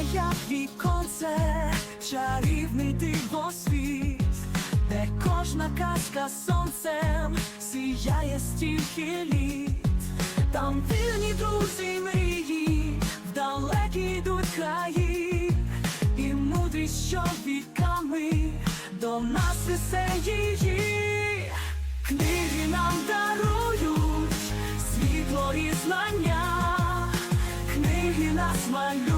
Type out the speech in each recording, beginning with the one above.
Як віконце, чарівний дивосвіт, де кожна казка сонцем сіяє стільки літ, там вірні друзі мрії, в далекі йдуть краї, і мудрість, що віками до нас несе її. Книги нам дарують світло і знання, книги нас малюють,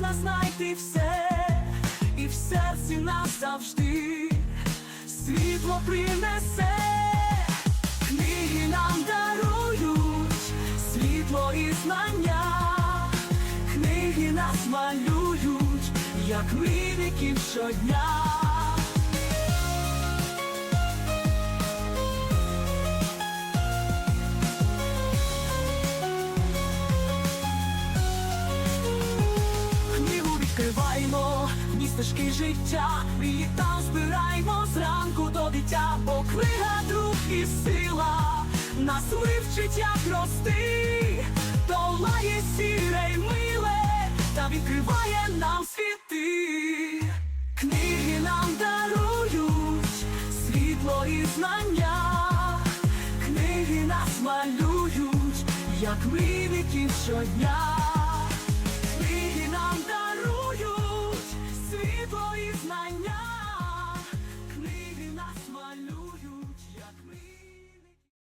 Можна знайти все, і в серці нас завжди світло принесе. Книги нам дарують світло і знання, книги нас малюють, як мрійників щодня. Ні стежки життя, і там збираємо зранку до дитя, бо книга друг і сила, нас вивчить, як рости, долає сіре й миле, та відкриває нам світи. Книги нам дарують світло і знання, книги нас малюють, як мрійників щодня.